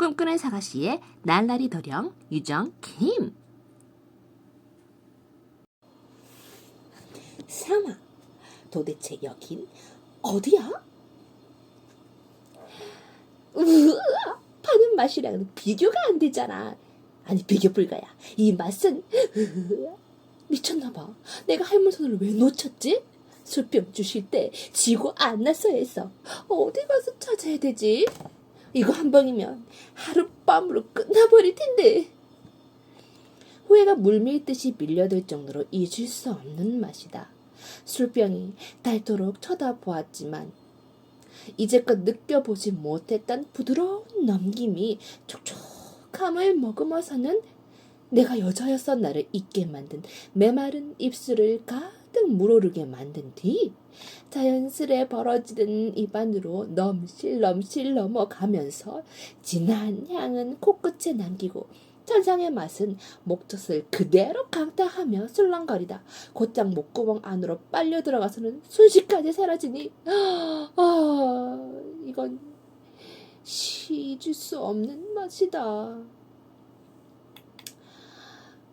꿈꾸는 사과씨의 날라리 도령 유정 김 상아, 도대체 여긴 어디야? 우와, 파는 맛이랑은 비교가 안 되잖아. 아니 비교 불가야. 이 맛은 으아, 미쳤나봐. 내가 할머니 손을 왜 놓쳤지? 술병 주실 때 지고 안 났어야 했어. 어디 가서 찾아야 되지? 이거 한 방이면 하룻밤으로 끝나버릴 텐데. 후회가 물밀듯이 밀려들 정도로 잊을 수 없는 맛이다. 술병이 닳도록 쳐다보았지만 이제껏 느껴보지 못했던 부드러운 넘김이 촉촉함을 머금어서는 내가 여자였었나를 잊게 만든 메마른 입술을 가 득 물오르게 만든 뒤 자연스레 벌어지는 입안으로 넘실 넘실 넘어가면서 진한 향은 코끝에 남기고 천상의 맛은 목젖을 그대로 강타하며 술렁거리다 곧장 목구멍 안으로 빨려 들어가서는 순식간에 사라지니 아 이건 잊을 수 없는 맛이다.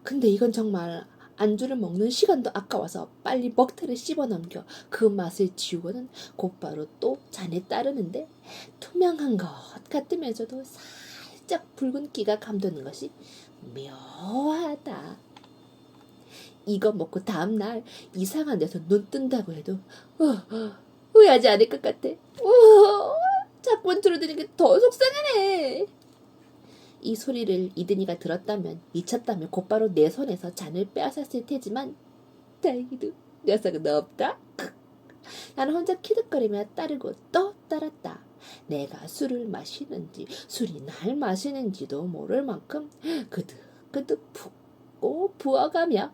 근데 이건 정말 안주를 먹는 시간도 아까워서 빨리 먹태를 씹어넘겨 그 맛을 지우고는 곧바로 또 잔에 따르는데 투명한 것 같으면서도 살짝 붉은 기가 감도는 것이 묘하다. 이거 먹고 다음날 이상한 데서 눈 뜬다고 해도 어, 후회하지 않을 것 같아. 어, 자꾸 들어드는 게더 속상하네. 이 소리를 이든이가 들었다면 미쳤다면 곧바로 내 손에서 잔을 빼앗았을 테지만 다행히도 녀석은 없다. 나는 혼자 키득거리며 따르고 또 따랐다. 내가 술을 마시는지 술이 날 마시는지도 모를 만큼 그득그득 푹고 부어가며